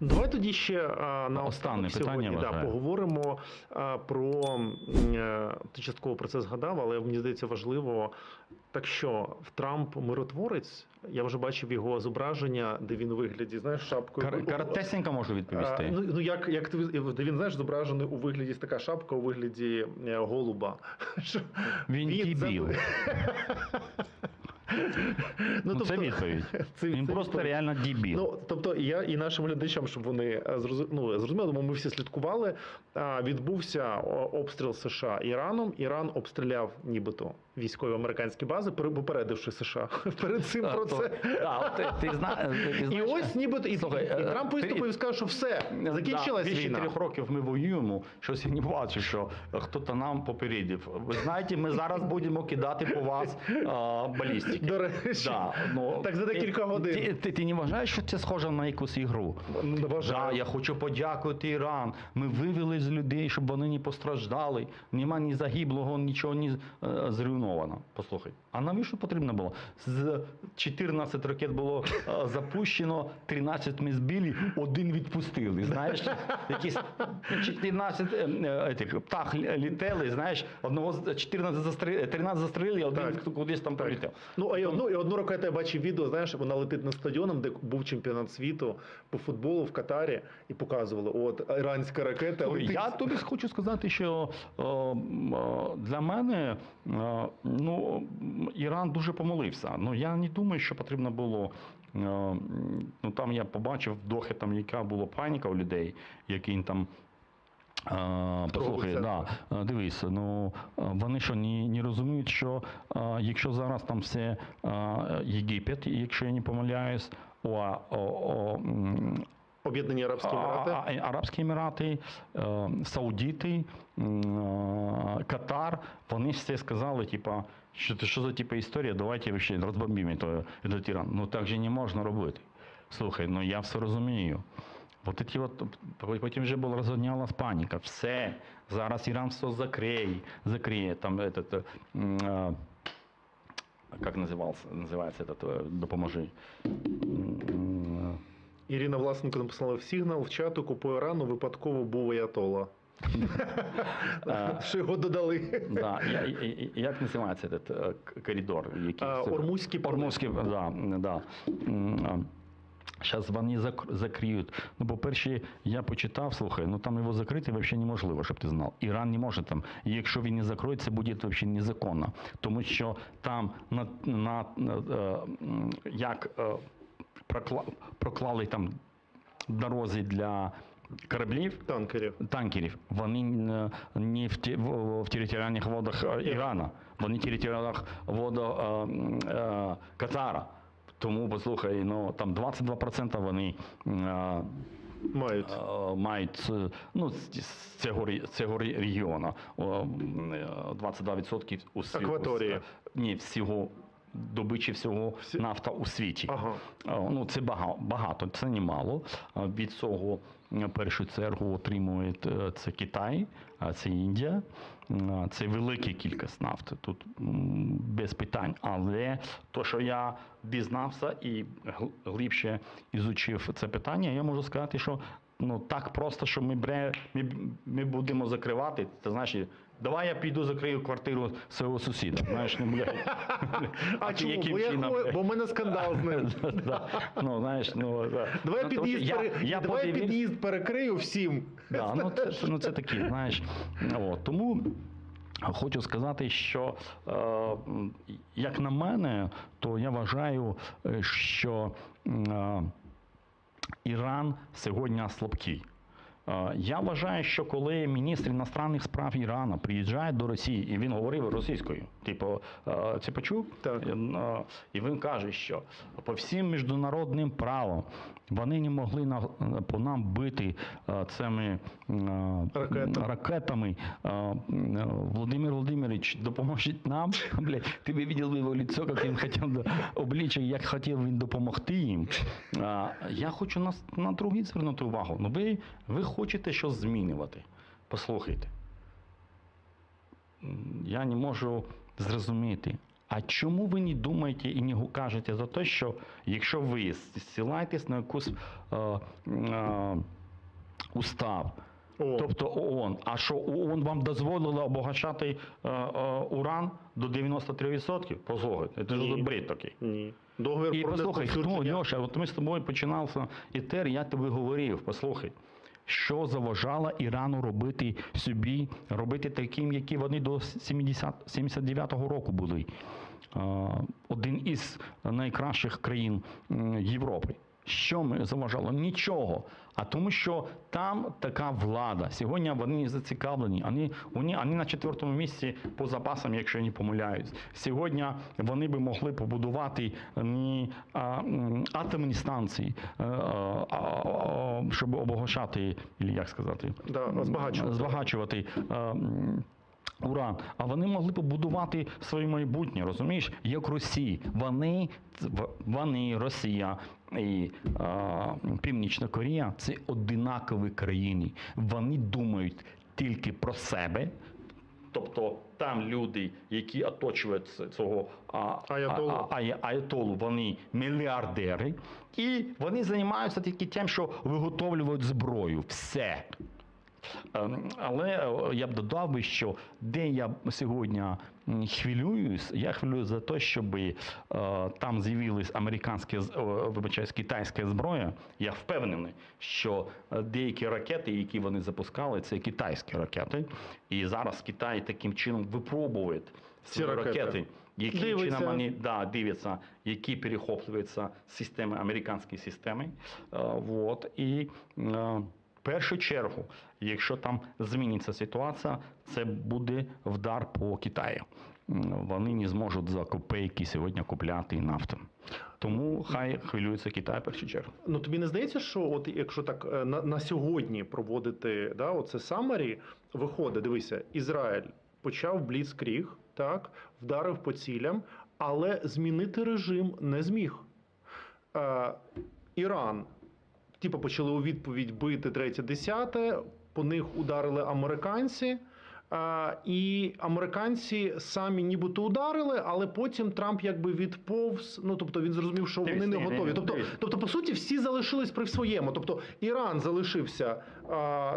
Давай тоді ще на Останнє останок питання, да, поговоримо про е, ти частково про це згадав, але мені здається важливо. Так що в Трамп миротворець, я вже бачив його зображення, де він у вигляді, знаєш, шапкою. Кар- Коротесенько можу А, відповісти. ну, ну як, як ти де він знаєш, зображений у вигляді така шапка у вигляді е, голуба. Він за- дебіл. Ну, це відповідь. це- Він це просто відповідь. реально дебіл. Ну, тобто, я і нашим глядачам, щоб вони е, ну, зрозуміли, бо ми всі слідкували. Відбувся обстріл США Іраном. Іран обстріляв нібито військові американські бази, пере- попередивши США перед цим А, про то- це. Ти, ти, ти І ось нібито і, Слухай, і е, Трамп виступив і сказав, що все, закінчилась да, більше війна. трьох років ми воюємо. Щось я не бачу, що хтось нам попередив. Ви знаєте, ми зараз будемо кидати по вас а, балістики. До речі, Да, ну, так за декілька годин. Ти, ти, ти не вважаєш, що це схоже на якусь ігру? Ну, вважаю. Да, я хочу подякувати Іран. Ми вивели з людей, щоб вони не постраждали. Нема ні загиблого, нічого не е, зруйновано. Послухай, а навіщо потрібно було? З 14 ракет було е, запущено, 13 ми збили, один відпустили. Знаєш, якісь 14 е, е, птах літели, знаєш, одного з 14 застрелили, 13 застрелили, а один Так. кудись там полетів. Ну, а й одну, і одну ракету я бачив відео, знаєш, вона летить над стадіоном, де був чемпіонат світу по футболу в Катарі, і показували, от іранська ракета Слухай, летить. Я тобі хочу сказати, що е, м, е, для мене е, ну, м, Іран дуже помолився. Ну я не думаю, що потрібно було. е, Ну там я побачив вдохи, там яка була паніка у людей, які там. е, Послухай, да, е, дивись, ну вони що не, не розуміють, що якщо зараз там все Єгипет, якщо я не помиляюсь, о, о, о, Об'єднані Арабські Емірати. а- а- Арабські Емірати, е, Саудіти, м, е, Катар, вони ж все сказали, типа, що це що за типа історія, давайте вообще розбомбимо то, этот Іран. Ну так же не можна робити. Слухай, ну я все розумію. От ті от, потім вже була розгонялась паніка. Все, зараз Іран все закриє, закриє. Там этот, е, м, е, як називався, називається этот, е, допоможи. Е, Ірина Власенко написала в сигнал в чату по Ірану випадково був Аятола. Що його додали. Да, як називається е, коридор? Ормузький. Ормузький, да. Зараз вони зак- закриють. Ну, по-перше, я почитав, слухай, ну там його закрити взагалі неможливо, щоб ти знав. Іран не може там. І якщо він не закроє, це буде взагалі незаконно. Тому що там на, на, на е, як е, проклали там дорозі для кораблів, Танкерів. танкерів, вони е, не в, ті- в, в територіальних водах е, Ірану, вони в територіальних водах е, е, Катара. Тому, послухай, ну там 22% вони е, Мають. е, мають ну, з з цього, рі- цього регіону. О, м, е, 22% у сві- Акваторії. у- Ні, всього добичі всього нафта у світі. Ага. Ну, це багато, це немало. Від цього першу чергу отримує е, це Китай, а це Індія. Це велика кількість нафти. Тут без питань. Але то, що я дізнався і гл- глибше ізучив це питання, я можу сказати, що ну так просто, що ми бре, ми, ми будемо закривати. Ти знаєш, і, давай я піду закрию квартиру свого сусіда. Знаєш, ну бля. А чому? Бо, я бо в мене скандал з ним. Да. Ну, знаєш, ну, да. Давай, ну, тому під'їзд, що пере... я, я Давай подивився- під'їзд перекрию всім. Да, ну, це, ну, це такі, знаєш. От, тому хочу сказати, що, е, м, як на мене, то я вважаю, е, що е, Іран сьогодні слабкий. Е, Я вважаю, що коли міністр іностранних справ Ірану приїжджає до Росії, і він говорив російською, типу, е, це почув? Так. Е, е, І він каже, що по всім міжнародним правам вони не могли на, по нам бити цими е, Ракетами. Володимир Володимирович, допоможіть нам. Ти б бачив його лицо, як він хотів обличчя, як хотів він допомогти їм. Я хочу на, на другий звернути увагу. Ну, ви, ви хочете щось змінювати. Послухайте. Я не можу зрозуміти. А чому ви не думаєте і не кажете за те, що якщо ви зсилаєтесь на якусь е, е, устав, О. тобто ООН, а що ООН вам дозволило обогащати е, е, уран до 93%? Послухайте, це ж бред такий. Ні. Договір І про послухай, ну. Льоша, от ми з тобою починався етер, я тобі говорив, послухай, що заважало Ірану робити собі, робити таким, які вони до 70, 79-го року були. Один із найкращих країн Європи. Що ми заважало? Нічого. А тому, що там така влада. Сьогодні вони зацікавлені. Вони, вони, вони на четвертому місці по запасам, якщо я не помиляюсь. Сьогодні вони би могли побудувати не а, атомні станції, е, а, а, а, щоб обогащати, як сказати, Да, збагачувати. збагачувати. е, м, Уран, а вони могли побудувати своє майбутнє, розумієш? Як Росії. Вони, вони, Росія і а, Північна Корея це одинакові країни. Вони думають тільки про себе. Тобто там люди, які оточують цього а, Аятолу. а- а- аятолу, вони мільярдери, і вони займаються тільки тим, що виготовлюють зброю. Все. Ем, Але е, я б додав би, що де я сьогодні хвилююсь, я хвилююсь за те, щоб е, там з'явилась американська вибачаюсь, китайська зброя. Я впевнений, що е, деякі ракети, які вони запускали, це китайські ракети. І зараз Китай таким чином випробує ці ракети. ракети. Які Дивиться. чином вони да, дивляться, які перехоплюються системи, американські системи. Е, вот. І е, першу чергу, якщо там зміниться ситуація, це буде вдар по Китаю. Вони не зможуть за копейки сьогодні купляти нафту. Тому хай хвилюється Китай в першу чергу. Ну тобі не здається, що от якщо так е, на, на сьогодні проводити да, оце самарі, виходить, дивися, Ізраїль почав бліцкріг, так, вдарив по цілям, але змінити режим не зміг. Е, Іран, типу, почали у відповідь бити третє десяте, по них ударили американці. І американці самі нібито ударили, але потім Трамп якби відповз. Ну тобто він зрозумів, що вони не готові. Тобто, тобто, по суті, всі залишились при своєму. Тобто Іран залишився,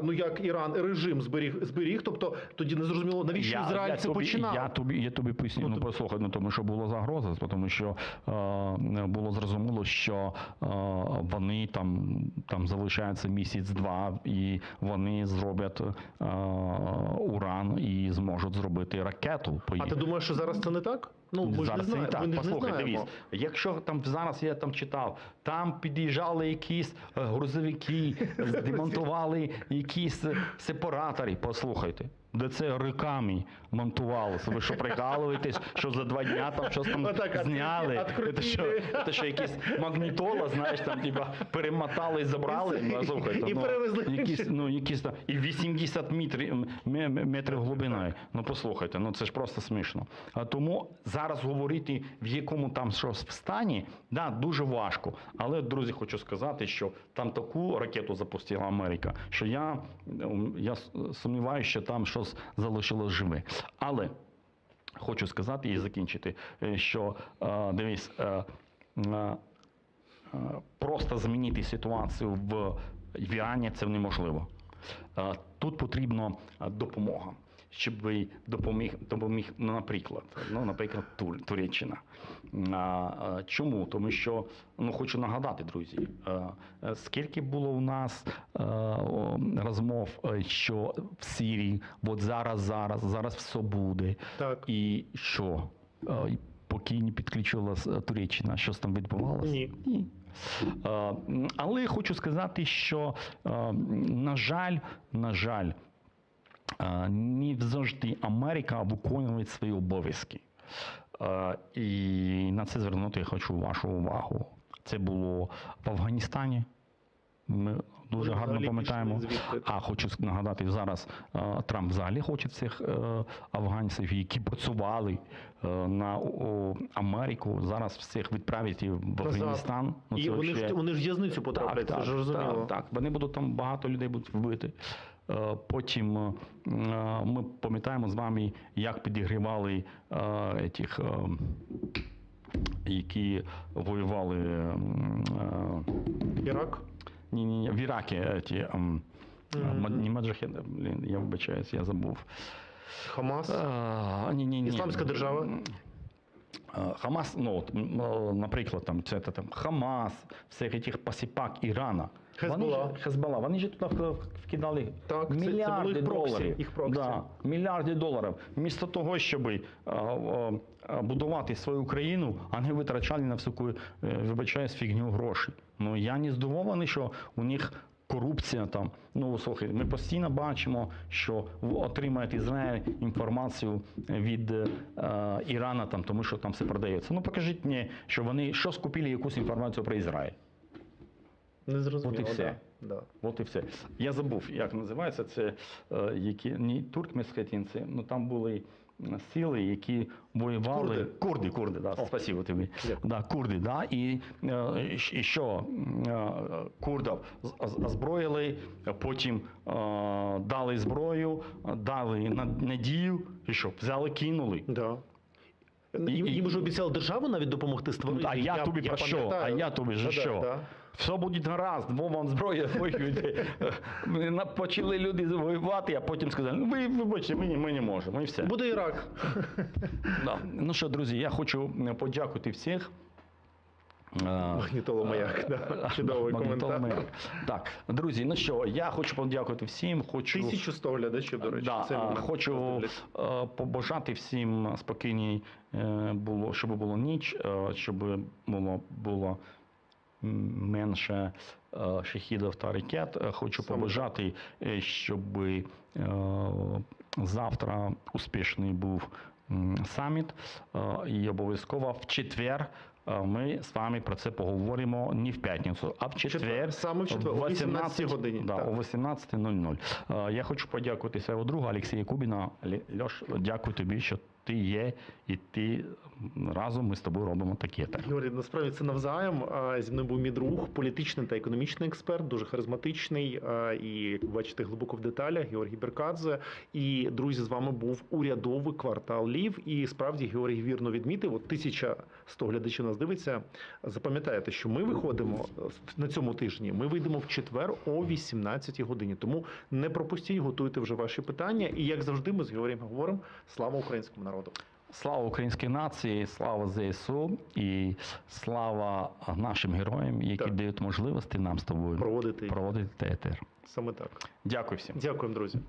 ну як Іран режим зберіг зберіг. Тобто тоді не зрозуміло, навіщо Ізраїль це тобі, починав. Я тобі, я тобі поясню, Ну, ну, послухай, ну, тому що було загроза, тому що е, було зрозуміло, що е, вони там, там залишаються місяць-два, і вони зроблять е, уран і зможуть зробити ракету. по А ти думаєш, що зараз це не так? Ну ми ж не зараз знаємо. так. Ми ж не Послухай, знаємо. якщо там зараз я там читав, там під'їжджали якісь е, грузовики, демонтували якісь сепаратори. Послухайте. Де це роками монтувалося. Ви що прикалуєтесь, що за два дня там щось там Отак, зняли? открутили. Це що, це що якісь магнітола, знаєш, там типа перемотали і забрали. Ну, слухайте, І ну, перевезли. якісь, ну, якісь там, і 80 метрів, метрів глибиною. Ну послухайте, ну це ж просто смішно. А тому зараз говорити, в якому там щось в стані, да, дуже важко. Але, друзі, хочу сказати, що там таку ракету запустила Америка, що я, я сумніваюся, що там щось залишилось живе. Але хочу сказати і закінчити, е, що е, дивись. е, просто змінити ситуацію в Віані це неможливо. Тут потрібна допомога, щоб ви допоміг, допоміг ну, наприклад, ну, наприклад, Тур, Туреччина. Чому? Тому що ну, хочу нагадати, друзі, скільки було у нас розмов, що в Сирії, от зараз, зараз, зараз все буде. Так. І що? Поки не підключилась е, Туреччина, щось там відбувалося? Ні. Ні. Але хочу сказати, що, на жаль, на жаль, не завжди Америка виконує свої обов'язки. І на це звернути я хочу вашу увагу. Це було в Афганістані, Ми дуже гарно пам'ятаємо. А хочу нагадати зараз, е, Трамп взагалі хоче цих е, афганців, які працювали е, на Америку. Зараз всіх відправити в Афганістан. Ну, І вони вообще- ж вони ж в'язницю потраплять, це ж розуміло. так, так. Вони будуть там багато людей будуть вбити. Потім ми пам'ятаємо з вами, як підігрівали тих, які воювали Ірак. Ні, ні, ні, в Іракі. е, Ті, ем, не маджахеди, блін, я вибачаюсь, я забув. Хамас. А, ні, ні, ні. Ісламська держава? Е, Хамас, ну, от, е, наприклад, там, це, це, там, Хамас, всіх цих посіпак Ірана. Хезбола. Вони ж, Хезбола, вони ж туди вкидали Так, це- це мільярди їх проксі, їх проксі. Да, мільярди доларів. Вмісто того, щоб будувати свою країну, вони витрачали на всяку, е, вибачаюсь, фігню гроші. Ну, я не здивований, що у них корупція там. Ну, слухай, ми постійно бачимо, що отримає Ізраїль інформацію від е, Ірана, там, тому що там все продається. Ну, покажіть мені, що вони що скупили якусь інформацію про Ізраїль. Не зрозуміло. От і все. Да. Да. От і все. Я забув, як називається це, е, які не туркмесхетінці, ну там були сили, які воювали. Курди. Курди, курди, да, О. спасибо тобі. Да, курди, да, і, е, і що е, курдів озброїли, потім е, дали зброю, дали на- надію, і що, взяли, кинули. Да. Їм, їм вже обіцяли державу навіть допомогти створити. А я тобі про що? А я тобі за Да, що? да. Все буде гаразд, бо вам зброя. На- Почали люди воювати, а потім сказали, ну ви вибачте, ми, не- ми не можемо. І все. Буде Ірак. Да. Ну що, друзі, я хочу подякувати всіх. Е, Магнітола маяк. Да. Чудовий коментар. Маяк. Так, друзі, ну що, я хочу подякувати всім. Хочу 1100 глядачів, до речі. Да, Це хочу побажати всім спокійній е, було, щоб було ніч, е, щоб було, було менше е, шахідів та ракет. Е, Хочу Саме побажати, е, щоб завтра успішний був саміт. І обов'язково в четвер. Ми з вами про це поговоримо не в п'ятницю, а в четвер. Саме в четвер, о 18 годині, Да, так. о 18.00. Е, Я хочу подякувати свого друга Олексія Кубіна. Льош, дякую тобі, що ти є, і ти разом ми з тобою робимо таке. Георгій, насправді це навзаєм. Зі мною був мій друг, політичний та економічний експерт, дуже харизматичний і як бачите глибоко в деталях. Георгій Беркадзе. І друзі, з вами був урядовий квартал Лів. І справді Георгій вірно відмітив. От 1100 глядачів нас дивиться. Запам'ятаєте, що ми виходимо е, на цьому тижні. Ми вийдемо в четвер о 18 годині. Тому не пропустіть, готуйте вже ваші питання. І як завжди, ми з Георгієм говоримо: слава українському народу! Слава українській нації, слава ЗСУ і слава нашим героям, які Так. дають можливості нам з тобою Проводити проводити театр. саме так. Дякую всім. Дякуємо, друзі.